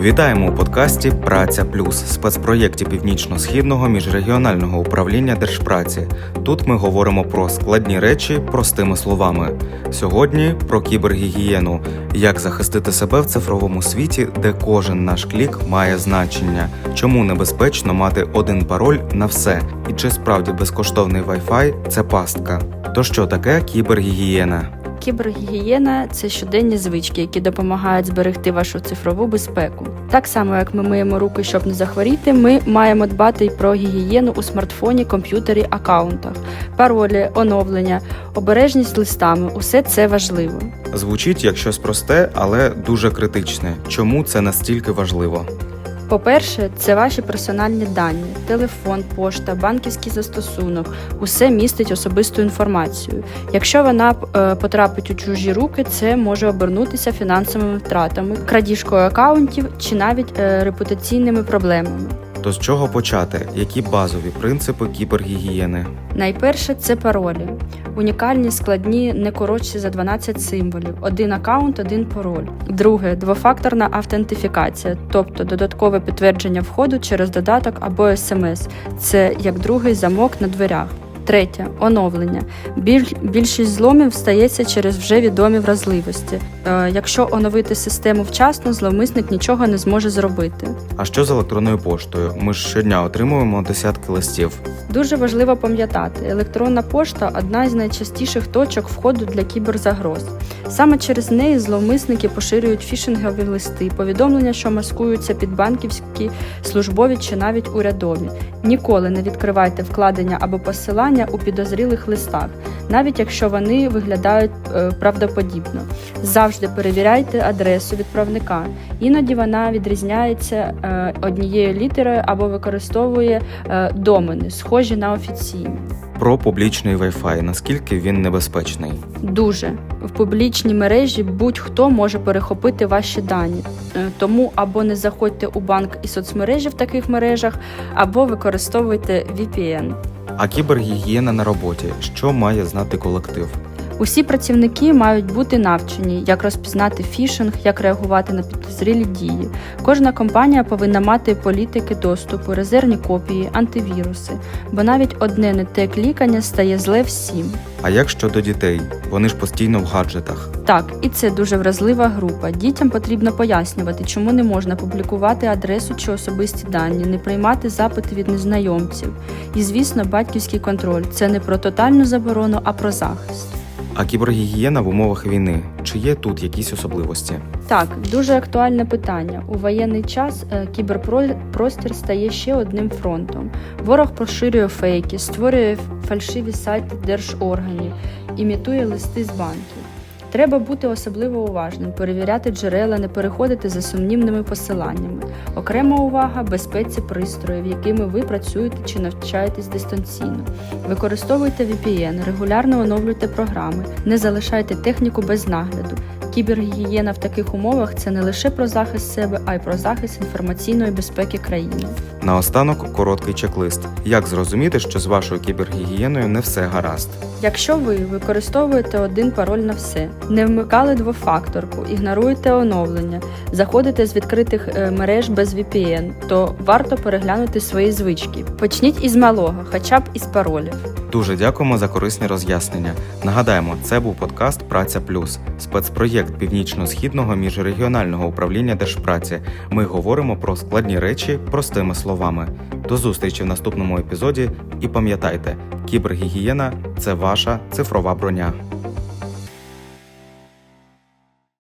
Вітаємо у подкасті Праця Плюс спецпроєкті північно-східного міжрегіонального управління держпраці. Тут ми говоримо про складні речі простими словами. Сьогодні про кібергігієну, як захистити себе в цифровому світі, де кожен наш клік має значення, чому небезпечно мати один пароль на все, і чи справді безкоштовний Wi-Fi – це пастка. То що таке кібергігієна? Кібергігієна це щоденні звички, які допомагають зберегти вашу цифрову безпеку. Так само, як ми миємо руки, щоб не захворіти, ми маємо дбати й про гігієну у смартфоні, комп'ютері, аккаунтах, паролі, оновлення, обережність листами усе це важливо. Звучить як щось просте, але дуже критичне. Чому це настільки важливо? По-перше, це ваші персональні дані, телефон, пошта, банківський застосунок, усе містить особисту інформацію. Якщо вона е, потрапить у чужі руки, це може обернутися фінансовими втратами, крадіжкою акаунтів чи навіть е, репутаційними проблемами. То з чого почати? Які базові принципи кібергігієни? Найперше це паролі. Унікальні, складні, не коротші за 12 символів. Один аккаунт, один пароль. Друге двофакторна автентифікація, тобто додаткове підтвердження входу через додаток або смс. Це як другий замок на дверях. Третє оновлення. Біль, більшість зломів стається через вже відомі вразливості. Е, якщо оновити систему вчасно, зловмисник нічого не зможе зробити. А що з електронною поштою? Ми ж щодня отримуємо десятки листів. Дуже важливо пам'ятати, електронна пошта одна з найчастіших точок входу для кіберзагроз. Саме через неї зловмисники поширюють фішингові листи, повідомлення, що маскуються під банківські, службові чи навіть урядові. Ніколи не відкривайте вкладення або посилання у підозрілих листах, навіть якщо вони виглядають е, правдоподібно. Завжди перевіряйте адресу відправника. Іноді вона відрізняється е, однією літерою або використовує е, домени, схожі на офіційні. Про публічний Wi-Fi. Наскільки він небезпечний? Дуже в публічній мережі будь-хто може перехопити ваші дані. Е, Тому або не заходьте у банк і соцмережі в таких мережах, або використовуйте VPN. А кібергігієна на роботі. Що має знати колектив? Усі працівники мають бути навчені, як розпізнати фішинг, як реагувати на підозрілі дії. Кожна компанія повинна мати політики доступу, резервні копії, антивіруси, бо навіть одне не те клікання стає зле всім. А як щодо дітей? Вони ж постійно в гаджетах. Так, і це дуже вразлива група. Дітям потрібно пояснювати, чому не можна публікувати адресу чи особисті дані, не приймати запити від незнайомців. І, звісно, батьківський контроль це не про тотальну заборону, а про захист. А кібергігієна в умовах війни. Чи є тут якісь особливості? Так, дуже актуальне питання. У воєнний час е, кіберпростір стає ще одним фронтом. Ворог поширює фейки, створює фальшиві сайти держорганів, імітує листи з банків. Треба бути особливо уважним, перевіряти джерела, не переходити за сумнівними посиланнями. Окрема увага безпеці пристроїв, якими ви працюєте чи навчаєтесь дистанційно. Використовуйте VPN, регулярно оновлюйте програми, не залишайте техніку без нагляду. Кібергігієна в таких умовах це не лише про захист себе, а й про захист інформаційної безпеки країни. Наостанок короткий чек-лист. Як зрозуміти, що з вашою кібергігієною не все гаразд? Якщо ви використовуєте один пароль на все, не вмикали двофакторку, ігноруєте оновлення, заходите з відкритих е, мереж без VPN, то варто переглянути свої звички. Почніть із малого, хоча б із паролів. Дуже дякуємо за корисні роз'яснення. Нагадаємо, це був подкаст Праця Плюс, спецпроєкт північно-східного міжрегіонального управління держпраці. Ми говоримо про складні речі простими словами. До зустрічі в наступному епізоді. І пам'ятайте, кібергігієна це ваша цифрова броня.